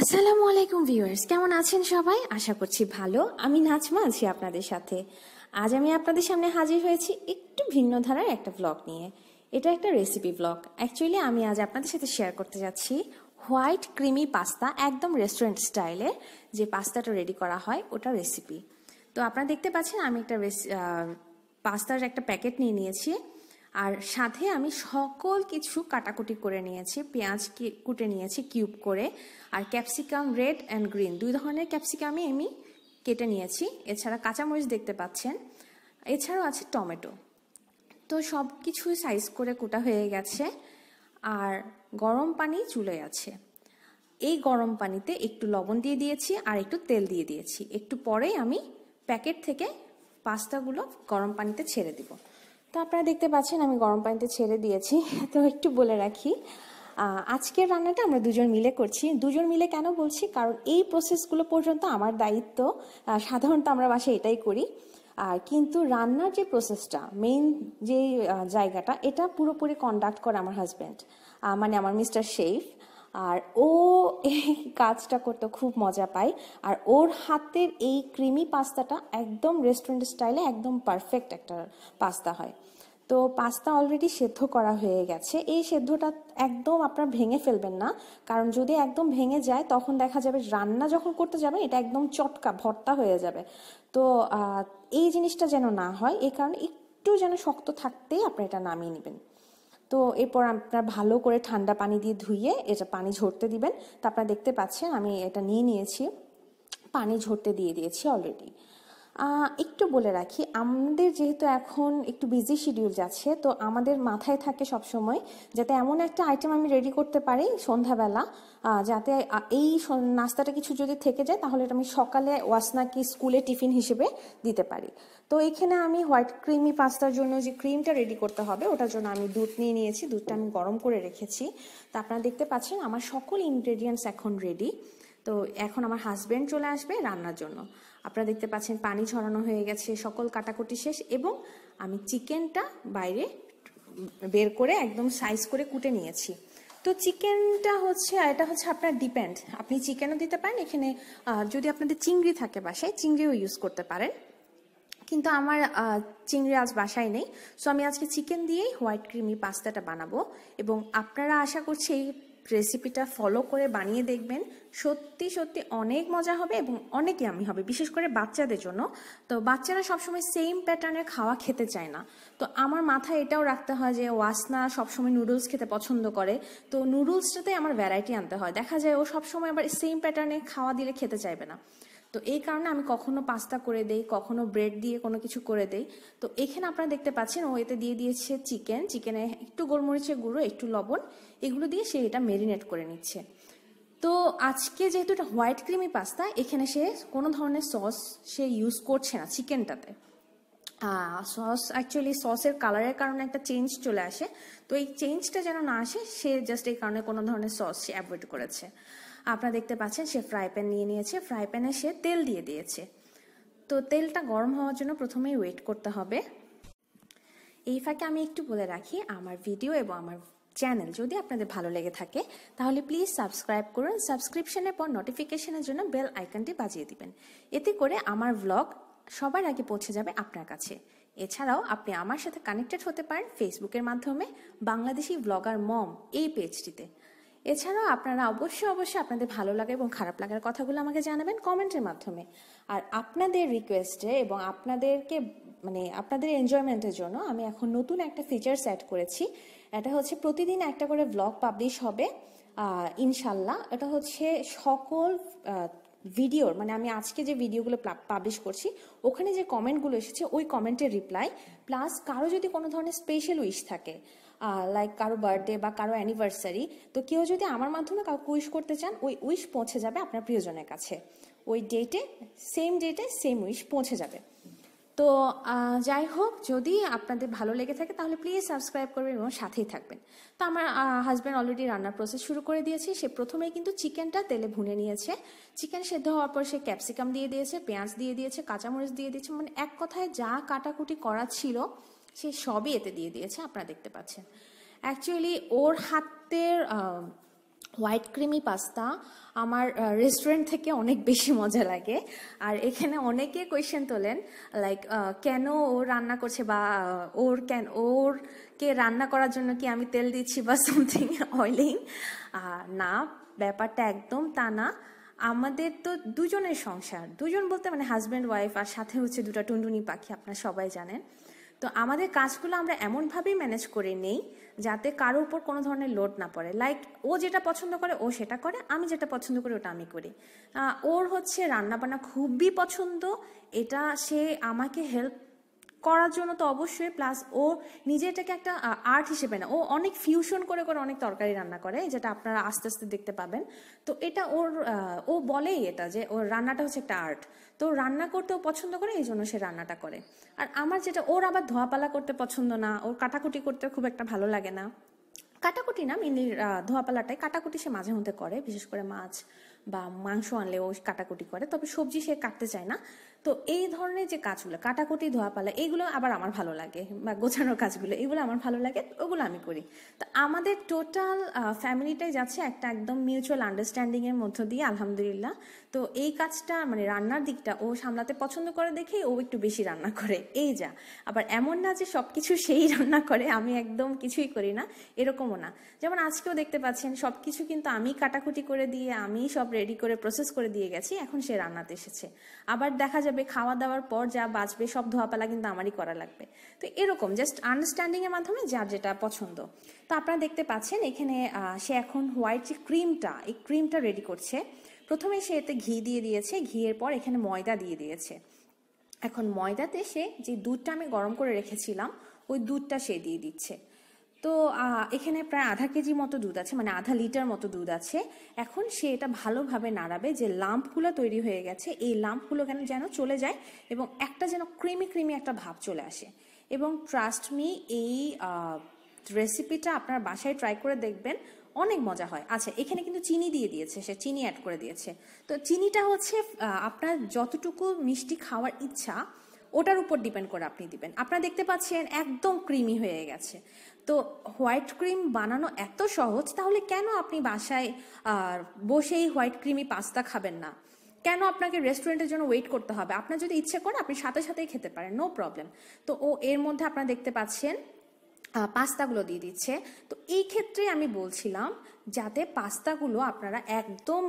আসসালামু আলাইকুম ভিউয়ার্স, কেমন আছেন সবাই? আশা করছি ভালো। আমি নাজমা আছি আপনাদের সাথে। আজ আমি আপনাদের সামনে হাজির হয়েছি একটু ভিন্ন ধারার একটা ব্লগ নিয়ে। এটা একটা রেসিপি ব্লগ অ্যাকচুয়ালি আমি আজ আপনাদের সাথে শেয়ার করতে যাচ্ছি হোয়াইট ক্রিমি পাস্তা একদম রেস্টুরেন্ট স্টাইলের যে পাস্তাটা রেডি করা হয়, ওটা রেসিপি তো আপনারা দেখতে পাচ্ছেন, আমি একটা পাস্তার একটা প্যাকেট নিয়ে নিয়েছি। আর সাথে আমি সকল কিছু কাটাকুটি করে নিয়েছি, পেঁয়াজ কুটে নিয়েছি, কিউব করে, আর ক্যাপসিকাম রেড অ্যান্ড গ্রিন। দুই ধরনের ক্যাপসিকামই আমি কেটে নিয়েছি। এছাড়া কাঁচামরিচ দেখতে পাচ্ছেন। এছাড়াও আছে টমেটো। তো সব কিছু সাইজ করে কুটা হয়ে গেছে। আর গরম পানি চুলে আছে। এই গরম পানিতে একটু লবণ দিয়ে দিয়েছি আর একটু তেল দিয়ে দিয়েছি। একটু পরেই আমি প্যাকেট থেকে পাস্তাগুলো গরম পানিতে ছেড়ে দিব। তো আপনারা দেখতে পাচ্ছেন আমি গরম পানিতে ছেড়ে দিয়েছি। তো একটু বলে রাখি আজকের রান্নাটা আমরা দুজন মিলে করছি। দুজন মিলে কেন বলছি? কারণ এই প্রসেসগুলো পর্যন্ত আমার দায়িত্ব। সাধারণত আমরা বাসায় এটাই করি। আর কিন্তু রান্নার যে প্রসেসটা মেইন যে জায়গাটা, এটা পুরোপুরি কন্ডাক্ট করে আমার হাজব্যান্ড মানে আমার মিস্টার শেফ আর ও এই কাজটা করতে খুব মজা পায়। আর ওর হাতের এই ক্রিমি পাস্তাটা একদম রেস্টুরেন্ট স্টাইলে একদম পারফেক্ট একটা পাস্তা হয়। তো পাস্তা অলরেডি সেদ্ধ করা হয়ে গেছে। এই সেদ্ধটা একদম আপনার ভেঙে ফেলবেন না, কারণ যদি একদম ভেঙে যায়, তখন দেখা যাবে রান্না যখন করতে যাবেন, এটা একদম চটকা, ভর্তা হয়ে যাবে। তো এই জিনিসটা যেন না হয় এই কারণে একটু যেন শক্ত থাকতেই আপনি এটা নামিয়ে নেবেন। তো, এরপর আপনার ভালো করে ঠান্ডা পানি দিয়ে ধুইয়ে এটা পানি ঝরতে দিবেন, তো আপনারা দেখতে পাচ্ছেন, আমি এটা নিয়ে নিয়েছি। পানি ঝরতে দিয়ে দিয়েছি অলরেডি একটু বলে রাখি, আমাদের যেহেতু এখন একটু বিজি শিডিউল যাচ্ছে, তো আমাদের মাথায় থাকে সব সময় যাতে এমন একটা আইটেম আমি রেডি করতে পারি সন্ধ্যাবেলা যাতে এই নাস্তাটা কিছু যদি থেকে যায় তাহলে এটা আমি সকালে ওয়াসনাকি স্কুলে টিফিন হিসেবে দিতে পারি। তো এখানে আমি হোয়াইট ক্রিমি পাস্তার জন্য যে ক্রিমটা রেডি করতে হবে, ওটার জন্য আমি দুধ নিয়ে নিয়েছি, দুধটা আমি গরম করে রেখেছি। তা আপনারা দেখতে পাচ্ছেন আমার সকল ইনগ্রেডিয়েন্টস এখন রেডি তো এখন আমার হাজব্যান্ড চলে আসবে রান্নার জন্য। আপনারা দেখতে পাচ্ছেন পানি ঝরানো হয়ে গেছে, সকল কাটাকুটি শেষ এবং আমি চিকেনটা বাইরে বের করে একদম সাইজ করে কুটে নিয়েছি। তো চিকেনটা হচ্ছে এটা হচ্ছে আপনার ডিপেন্ড আপনি চিকেনও দিতে পারেন, এখানে যদি আপনাদের চিংড়ি থাকে বাসায়, চিংড়িও ইউজ করতে পারেন। কিন্তু আমার চিংড়ি আজ বাসায় নেই। সো আমি আজকে চিকেন দিয়েই হোয়াইট ক্রিমি পাস্তাটা বানাবো এবং আপনারা আশা করছি এই রেসিপিটা ফলো করে বানিয়ে দেখবেন। সত্যি সত্যি অনেক মজা হবে এবং অনেক আমি হবে, বিশেষ করে বাচ্চাদের জন্য। তো বাচ্চারা সবসময় সেম প্যাটার্নের খাওয়া খেতে চায় না। তো আমার মাথায় এটাও রাখতে হয় যে ওয়াসনা সবসময় নুডলস খেতে পছন্দ করে। তো নুডলসটাতে আমার ভ্যারাইটি আনতে হয়। দেখা যায় ও সবসময় আবার সেম প্যাটার্নে খাওয়া দিলে খেতে চাইবে না। তো এই কারণে আমি কখনো পাস্তা করে দেই, কখনো ব্রেড দিয়ে কোনো কিছু করে দেই। তো এখানে আপনারা দেখতে পাচ্ছেন, ও এতে দিয়ে দিয়েছে চিকেন চিকেনে একটু গোলমরিচের গুঁড়ো, একটু লবণ, এগুলো দিয়ে সে এটা মেরিনেট করে নিচ্ছে। তো আজকে যেহেতু এটা হোয়াইট ক্রিমি পাস্তা এখানে সে কোনো ধরনের সস সে ইউজ করছে না চিকেনটাতে সস অ্যাকচুয়ালি সসের কালারের কারণে একটা চেঞ্জ চলে আসে। তো এই চেঞ্জটা যেন না আসে, সে জাস্ট এই কারণে কোনো ধরনের সস সে অ্যাভয়েড করেছে। আপনারা দেখতে পাচ্ছেন সে ফ্রাই প্যান নিয়ে নিয়েছে। ফ্রাই প্যানে সে তেল দিয়ে দিয়েছে। তো তেলটা গরম হওয়ার জন্য প্রথমেই ওয়েট করতে হবে। এই ফাঁকে আমি একটু বলে রাখি, আমার ভিডিও এবং আমার চ্যানেল যদি আপনাদের ভালো লেগে থাকে, তাহলে প্লিজ সাবস্ক্রাইব করুন। সাবস্ক্রিপশনের পর নোটিফিকেশনের জন্য বেল আইকনটি বাজিয়ে দিবেন। এতে করে আমার ভ্লগ সবার আগে পৌঁছে যাবে আপনার কাছে। এছাড়াও আপনি আমার সাথে কানেক্টেড হতে পারেন ফেসবুকের মাধ্যমে বাংলাদেশি ব্লগার মম এই পেজটিতে এছাড়াও আপনারা অবশ্যই অবশ্যই আপনাদের ভালো লাগা এবং খারাপ লাগার কথাগুলো আমাকে জানাবেন কমেন্টের মাধ্যমে। আর আপনাদের রিকোয়েস্টে এবং আপনাদেরকে মানে আপনাদের এনজয়মেন্টের জন্য আমি এখন নতুন একটা ফিচার সেট করেছি। এটা হচ্ছে প্রতিদিন একটা করে ব্লগ পাবলিশ হবে। ইনশাল্লাহ এটা হচ্ছে সকল ভিডিওর মানে আমি আজকে যে ভিডিওগুলো পাবলিশ করছি, ওখানে যে কমেন্টগুলো এসেছে, ওই কমেন্টের রিপ্লাই প্লাস কারও যদি কোনো ধরনের স্পেশাল উইশ থাকে লাইক কারও বার্থডে বা কারও অ্যানিভার্সারি তো কেউ যদি আমার মাধ্যমে কাউকে উইশ করতে চান, ওই উইশ পৌঁছে যাবে আপনার প্রিয়জনের কাছে। ওই ডেটে সেম ডেটে সেম উইশ পৌঁছে যাবে। তো যাই হোক, যদি আপনাদের ভালো লেগে থাকে, তাহলে প্লিজ সাবস্ক্রাইব করবেন এবং সাথেই থাকবেন। তো আমার হাজব্যান্ড অলরেডি রান্নার প্রসেস শুরু করে দিয়েছে। সে প্রথমেই কিন্তু চিকেনটা তেলে ভুনে নিয়েছে। চিকেন সেদ্ধ হওয়ার পর সে ক্যাপসিকাম দিয়ে দিয়েছে, পেঁয়াজ দিয়ে দিয়েছে, কাঁচামরিচ দিয়ে দিয়েছে। মানে এক কথায় যা কাটাকুটি করা ছিল সে সবই এতে দিয়ে দিয়েছে, আপনারা দেখতে পাচ্ছেন। অ্যাকচুয়ালি ওর হাতের হোয়াইট ক্রিমি পাস্তা আমার রেস্টুরেন্ট থেকে অনেক বেশি মজা লাগে। আর এখানে অনেকে কোয়েশ্চেন তোলেন লাইক কেন ও রান্না করছে বা ওর কেন ওর কে রান্না করার জন্য কি আমি তেল দিচ্ছি বা সামথিং অয়েলিং না, ব্যাপারটা একদম তা না। আমাদের তো দুজনের সংসার, দুজন বলতে মানে হাজব্যান্ড ওয়াইফ আর সাথে হচ্ছে দুটো টুনটুনি পাখি, আপনারা সবাই জানেন। তো আমাদের কাজগুলো আমরা এমনভাবেই ম্যানেজ করে নেই যাতে কারও উপর কোনো ধরনের লোড না পড়ে। লাইক ও যেটা পছন্দ করে, ও সেটা করে, আমি যেটা পছন্দ করি, ওটা আমি করি। ওর হচ্ছে রান্নাবান্না খুবই পছন্দ। এটা সে আমাকে হেল্প করার জন্য তো অবশ্যই প্লাস ও নিজে এটাকে একটা আর্ট হিসেবে না, ও অনেক ফিউশন করে করে অনেক তরকারি রান্না করে, যেটা আপনারা আস্তে আস্তে দেখতে পাবেন। তো এটা ওর ও বলেই এটা যে, ওর রান্নাটা হচ্ছে একটা আর্ট তো রান্না করতেও পছন্দ করে, এই জন্য সে রান্নাটা করে। আর আমার যেটা, ওর আবার ধোয়াপালা করতে পছন্দ না, ওর কাটাকুটি করতে খুব একটা ভালো লাগে না। কাটাকুটি না মেনলি ধোয়াপালাটাই, কাটাকুটি সে মাঝে মধ্যে করে, বিশেষ করে মাছ বা মাংস আনলে ও কাটাকুটি করে, তবে সবজি সে কাটতে চায় না। তো এই ধরনের যে কাজগুলো, কাটাকুটি, ধোয়াপালা এইগুলো আবার আমার ভালো লাগে, বা গোছানোর কাজগুলো, এগুলো আমার ভালো লাগে, ওগুলো আমি করি। তো আমাদের টোটাল ফ্যামিলিটাই যাচ্ছে একটা একদম মিউচুয়াল আন্ডারস্ট্যান্ডিং এর মধ্য দিয়ে, আলহামদুলিল্লাহ। তো এই কাজটা মানে রান্নার দিকটা, ও সামলাতে পছন্দ করে দেখে, ও একটু বেশি রান্না করে, এই যা। আবার এমন না যে সব কিছু সেই রান্না করে, আমি একদম কিছুই করি না, এরকমও না। যেমন আজকেও দেখতে পাচ্ছেন সব কিছু কিন্তু আমি কাটাকুটি করে দিয়ে, আমি সব রেডি করে প্রসেস করে দিয়ে গেছি, এখন সে রান্নাতে এসেছে। আবার দেখা যাবে খাওয়া দাওয়ার পর যা বাঁচবে, সব ধোয়াপালা কিন্তু আমারই করা লাগবে। তো এরকম জাস্ট আন্ডারস্ট্যান্ডিং এর মাধ্যমে যার যেটা পছন্দ। তো আপনারা দেখতে পাচ্ছেন এখানে সে এখন হোয়াইট যে ক্রিমটা এই ক্রিমটা রেডি করছে। প্রথমে সে এতে ঘি দিয়ে দিয়েছে, ঘিয়ের পর এখানে ময়দা দিয়ে দিয়েছে। এখন ময়দাতে সে যে দুধটা আমি গরম করে রেখেছিলাম, ওই দুধটা সে দিয়ে দিচ্ছে। তো এখানে প্রায় আধা কেজি মতো দুধ আছে মানে আধা লিটার মতো দুধ আছে। এখন সে এটা ভালোভাবে নাড়াবে যে লাম্পগুলো তৈরি হয়ে গেছে, এই লাম্পগুলো কেন যেন চলে যায় এবং একটা যেন ক্রিমি ক্রিমি একটা ভাব চলে আসে। এবং ট্রাস্ট মি এই রেসিপিটা আপনার বাসায় ট্রাই করে দেখবেন, অনেক মজা হয়। আচ্ছা এখানে কিন্তু চিনি দিয়ে দিয়েছে, সে চিনি অ্যাড করে দিয়েছে। তো চিনিটা হচ্ছে আপনার যতটুকু মিষ্টি খাওয়ার ইচ্ছা ওটার উপর ডিপেন্ড করে আপনি দিবেন। আপনারা দেখতে পাচ্ছেন একদম ক্রিমি হয়ে গেছে। তো হোয়াইট ক্রিম বানানো এত সহজ তাহলে কেন আপনি বাসায় আহ, বসেই হোয়াইট ক্রিমি পাস্তা খাবেন না? কেন আপনাকে রেস্টুরেন্টের জন্য ওয়েট করতে হবে? আপনার যদি ইচ্ছে করে আপনি সাথে সাথেই খেতে পারেন নো প্রবলেম। তো ও এর মধ্যে আপনারা দেখতে পাচ্ছেন পাস্তাগুলো দিয়ে দিচ্ছে। তো এই ক্ষেত্রে আমি বলছিলাম যাতে পাস্তাগুলো আপনারা একদম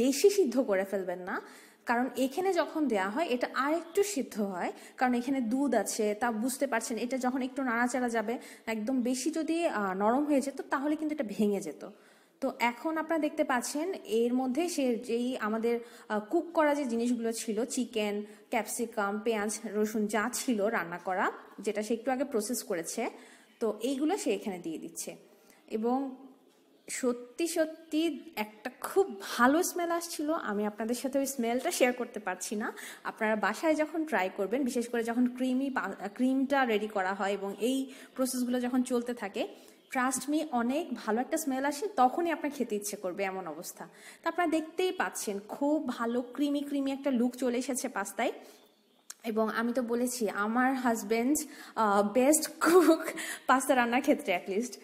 বেশি সিদ্ধ করে ফেলবেন না কারণ এখানে যখন দেয়া হয়, এটা আর একটু সিদ্ধ হয়। কারণ এখানে দুধ আছে, তা বুঝতে পারছেন, এটা যখন একটু নাড়াচাড়া যাবে, একদম বেশি যদি নরম হয়ে যেত, তাহলে কিন্তু এটা ভেঙে যেত। তো এখন আপনারা দেখতে পাচ্ছেন, এর মধ্যে সে যেই আমাদের কুক করা যে জিনিসগুলো ছিল, চিকেন, ক্যাপসিকাম, পেঁয়াজ, রসুন, যা ছিল রান্না করা, যেটা সে একটু আগে প্রসেস করেছে, তো এইগুলো সে এখানে দিয়ে দিচ্ছে। এবং সত্যি সত্যি একটা খুব ভালো স্মেল আসছিল। আমি আপনাদের সাথে ওই স্মেলটা শেয়ার করতে পারছি না। আপনারা বাসায় যখন ট্রাই করবেন, বিশেষ করে যখন ক্রিমি ক্রিমটা রেডি করা হয় এবং এই প্রসেসগুলো যখন চলতে থাকে ট্রাস্ট মি অনেক ভালো একটা স্মেল আসে, তখনই আপনার খেতে ইচ্ছে করবে এমন অবস্থা। তা আপনারা দেখতেই পাচ্ছেন, খুব ভালো ক্রিমি ক্রিমি একটা লুক চলে এসেছে পাস্তায়। এবং আমি তো বলেছি, আমার হাজবেন্ড বেস্ট কুক পাস্তা রান্নার ক্ষেত্রে অ্যাটলিস্ট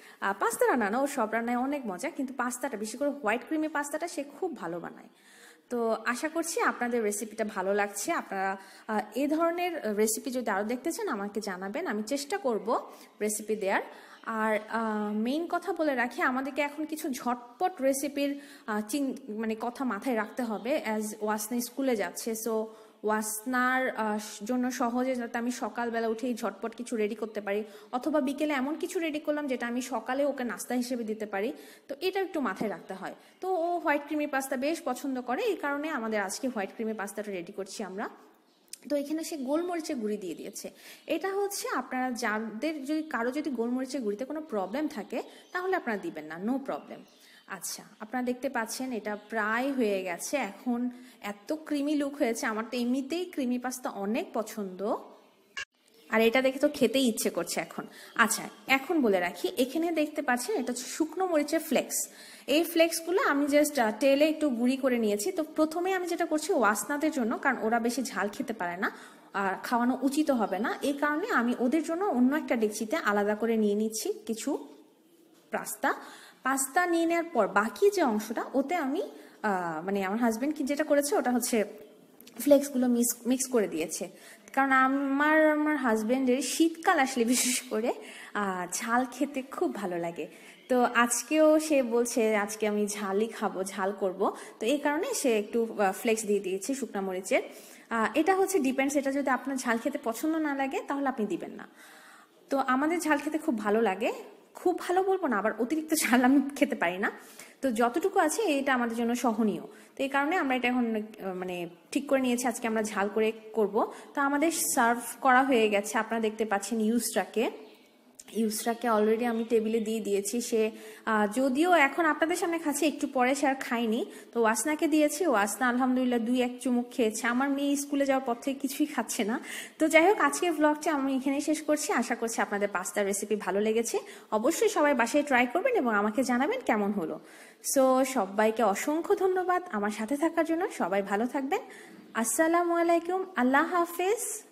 পাস্তা রান্না না, ও সব রান্নায় অনেক মজা, কিন্তু পাস্তাটা বেশি করে হোয়াইট ক্রিমি পাস্তাটা সে খুব ভালো বানায়। তো আশা করছি আপনাদের রেসিপিটা ভালো লাগছে। আপনারা এ ধরনের রেসিপি যদি আরও দেখতে চান, আমাকে জানাবেন। আমি চেষ্টা করব রেসিপি দেওয়ার আর মেইন কথা বলে রাখি, আমাদেরকে এখন কিছু ঝটপট রেসিপির চিন মানে কথা মাথায় রাখতে হবে অ্যাজ ওয়াসনা স্কুলে যাচ্ছে। সো ওয়াসনার জন্য সহজে যাতে আমি সকালবেলা উঠেই ঝটপট কিছু রেডি করতে পারি, অথবা বিকেলে এমন কিছু রেডি করলাম যেটা আমি সকালে ওকে নাস্তা হিসেবে দিতে পারি, তো এটা একটু মাথায় রাখতে হয়। তো ও হোয়াইট ক্রিমি পাস্তা বেশ পছন্দ করে, এই কারণে আমাদের আজকে হোয়াইট ক্রিমি পাস্তাটা রেডি করছি আমরা। তো এখানে সে গোলমরিচের গুঁড়ি দিয়ে দিয়েছে। এটা হচ্ছে আপনারা যাদের যদি, কারও যদি গোলমরিচের গুঁড়িতে কোনো প্রবলেম থাকে, তাহলে আপনারা দিবেন না নো প্রবলেম আচ্ছা আপনারা দেখতে পাচ্ছেন এটা প্রায় হয়ে গেছে। এখন এত ক্রিমি লুক হয়েছে, আমার তো এমনিতেই ক্রিমি পাস্তা অনেক পছন্দ। আর এটা দেখে তো খেতেই ইচ্ছে করছে এখন। আচ্ছা এখন বলে রাখি, এখানে দেখতে পাচ্ছেন এটা শুকনো মরিচের ফ্লেক্স এই ফ্লেক্সগুলো আমি জাস্ট তেলে একটু গুঁড়ি করে নিয়েছি। তো প্রথমে আমি যেটা করছি ওয়াসনাদের জন্য, কারণ ওরা বেশি ঝাল খেতে পারে না, আর খাওয়ানো উচিত হবে না। এই কারণে আমি ওদের জন্য অন্য একটা ডেকচিতে আলাদা করে নিয়ে নিচ্ছি কিছু পাস্তা পাস্তা নিয়ে নেওয়ার পর বাকি যে অংশটা, ওতে আমি মানে আমার হাজবেন্ড কি যেটা করেছে, ওটা হচ্ছে ফ্লেক্সগুলো মিক্স মিক্স করে দিয়েছে। কারণ আমার আমার হাজবেন্ডের শীতকাল আসলে বিশেষ করে ঝাল খেতে খুব ভালো লাগে। তো আজকেও সে বলছে, আজকে আমি ঝালই খাব, ঝাল করব। তো এই কারণে সে একটু ফ্লেক্স দিয়ে দিয়েছে শুকনা মরিচের। এটা হচ্ছে ডিপেন্ডস এটা যদি আপনার ঝাল খেতে পছন্দ না লাগে, তাহলে আপনি দিবেন না। তো আমাদের ঝাল খেতে খুব ভালো লাগে। খুব ভালো বলব না, আবার অতিরিক্ত ঝাল আমি খেতে পারি না। তো যতটুকু আছে, এটা আমাদের জন্য সহনীয়। তো এই কারণে আমরা এটা এখন মানে ঠিক করে নিয়েছি, আজকে আমরা ঝাল করে করব। তো আমাদের সার্ভ করা হয়ে গেছে, আপনারা দেখতে পাচ্ছেন ইউসটাকে ইউসরাকে অলরেডি আমি টেবিলে দিয়ে দিয়েছি। সে যদিও এখন আপনাদের সামনে খাচ্ছে, একটু পরে সে আর খায়নি। তো ওয়াসনাকে দিয়েছি। ওয়াসনা আলহামদুলিল্লাহ দুই, এক চুমুক খেয়েছে। আমার মেয়ে স্কুলে যাওয়ার পর থেকে কিছুই খাচ্ছে না। তো যাই হোক, আজকের ব্লগটা আমি এখানেই শেষ করছি। আশা করছি আপনাদের পাস্তার রেসিপি ভালো লেগেছে। অবশ্যই সবাই বাসায় ট্রাই করবেন এবং আমাকে জানাবেন কেমন হলো। সো সবাইকে অসংখ্য ধন্যবাদ। আমার সাথে থাকার জন্য সবাই ভালো থাকবেন। আসসালামু আলাইকুম। আল্লাহ হাফেজ।